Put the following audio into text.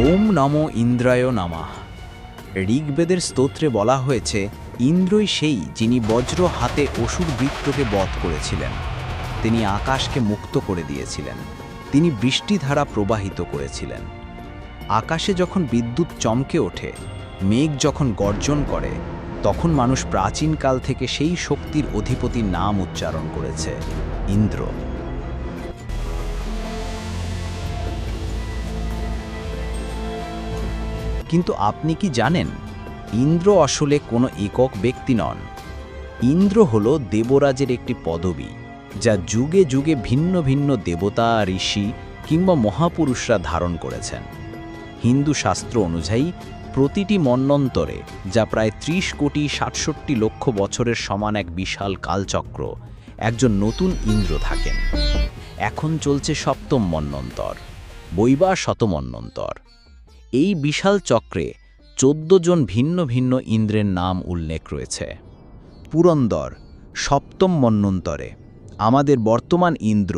ওম নম ইন্দ্রায় নামা। ঋগ্বেদের স্তোত্রে বলা হয়েছে, ইন্দ্রই সেই যিনি বজ্র হাতে অসুর বৃত্তকে বধ করেছিলেন। তিনি আকাশকে মুক্ত করে দিয়েছিলেন। তিনি বৃষ্টিধারা প্রবাহিত করেছিলেন। আকাশে যখন বিদ্যুৎ চমকে ওঠে, মেঘ যখন গর্জন করে, তখন মানুষ প্রাচীনকাল থেকে সেই শক্তির অধিপতির নাম উচ্চারণ করেছে, ইন্দ্র। কিন্তু আপনি কি জানেন, ইন্দ্র আসলে কোনো একক ব্যক্তি নন। ইন্দ্র হল দেবরাজের একটি পদবি, যা যুগে যুগে ভিন্ন ভিন্ন দেবতা, ঋষি কিংবা মহাপুরুষরা ধারণ করেছেন। হিন্দু শাস্ত্র অনুযায়ী, প্রতিটি মন্বন্তরে যা প্রায় ত্রিশ কোটি সাতষট্টি লক্ষ বছরের সমান এক বিশাল কালচক্র, একজন নতুন ইন্দ্র থাকেন। এখন চলছে সপ্তম মন্বন্তর বৈবা শতমন্বন্তর এই বিশাল চক্রে চোদ্দ জন ভিন্ন ভিন্ন ইন্দ্রের নাম উল্লেখ রয়েছে। পুরন্দর, সপ্তম মন্বন্তরে, আমাদের বর্তমান ইন্দ্র